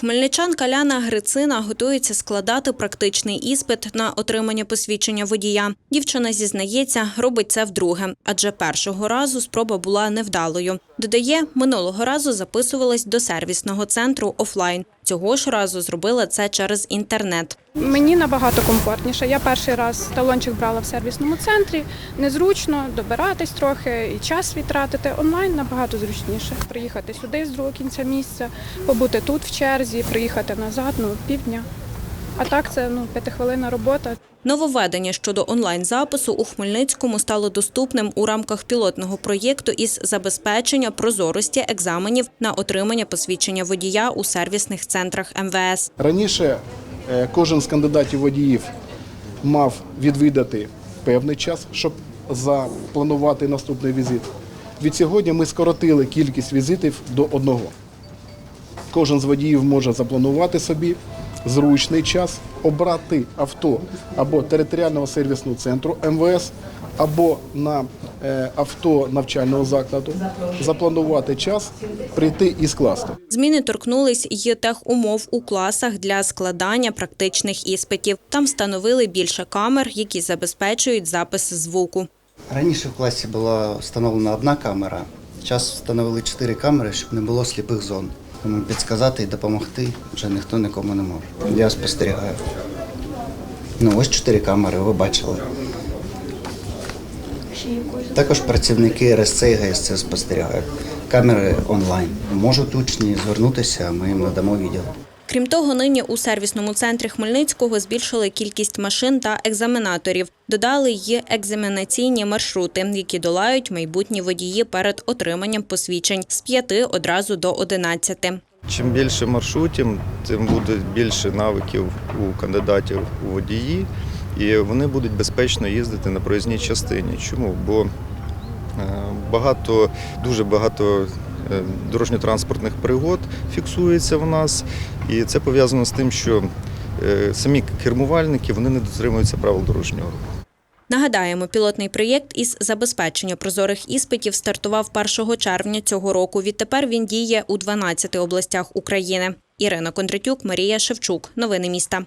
Хмельничанка Ляна Грицина готується складати практичний іспит на отримання посвідчення водія. Дівчина зізнається, робить це вдруге, адже першого разу спроба була невдалою. Додає, минулого разу записувалась до сервісного центру офлайн. Цього ж разу зробила це через інтернет. Мені набагато комфортніше. Я перший раз талончик брала в сервісному центрі. Незручно добиратись трохи і час відтратити. Онлайн набагато зручніше. Приїхати сюди з другого кінця місця, побути тут в черзі, приїхати назад, ну півдня. А так це ну п'ятихвилинна робота. Нововведення щодо онлайн-запису у Хмельницькому стало доступним у рамках пілотного проєкту із забезпечення прозорості екзаменів на отримання посвідчення водія у сервісних центрах МВС. Раніше е, кожен з кандидатів водіїв мав відвідати певний час, щоб запланувати наступний візит. Від сьогодні ми скоротили кількість візитів до одного. Кожен з водіїв може запланувати собі зручний час, обрати авто або територіального сервісного центру МВС, або на е, авто навчального закладу, запланувати час, прийти і скласти. Зміни торкнулись й техумов у класах для складання практичних іспитів. Там встановили більше камер, які забезпечують запис звуку. Раніше в класі була встановлена одна камера. Час встановили чотири камери, щоб не було сліпих зон. Тому підказати і допомогти вже ніхто нікому не може. Я спостерігаю. Ну, ось чотири камери, ви бачили. Також працівники РСЦ і ГСЦ спостерігають. Камери онлайн. Можуть учні звернутися, ми їм надамо відео. Крім того, нині у сервісному центрі Хмельницького збільшили кількість машин та екзаменаторів. Додали й екзаменаційні маршрути, які долають майбутні водії перед отриманням посвідчень з п'яти одразу до одинадцяти. Чим більше маршрутів, тим буде більше навиків у кандидатів у водії, і вони будуть безпечно їздити на проїзній частині. Чому? Бо е, багато, дуже багато дорожньо-транспортних пригод фіксується в нас, і це пов'язано з тим, що е, самі кермувальники вони не дотримуються правил дорожнього руху. Нагадаємо, пілотний проєкт із забезпечення прозорих іспитів стартував 1 червня цього року. Відтепер він діє у 12 областях України. Ірина Кондратюк, Марія Шевчук. Новини міста.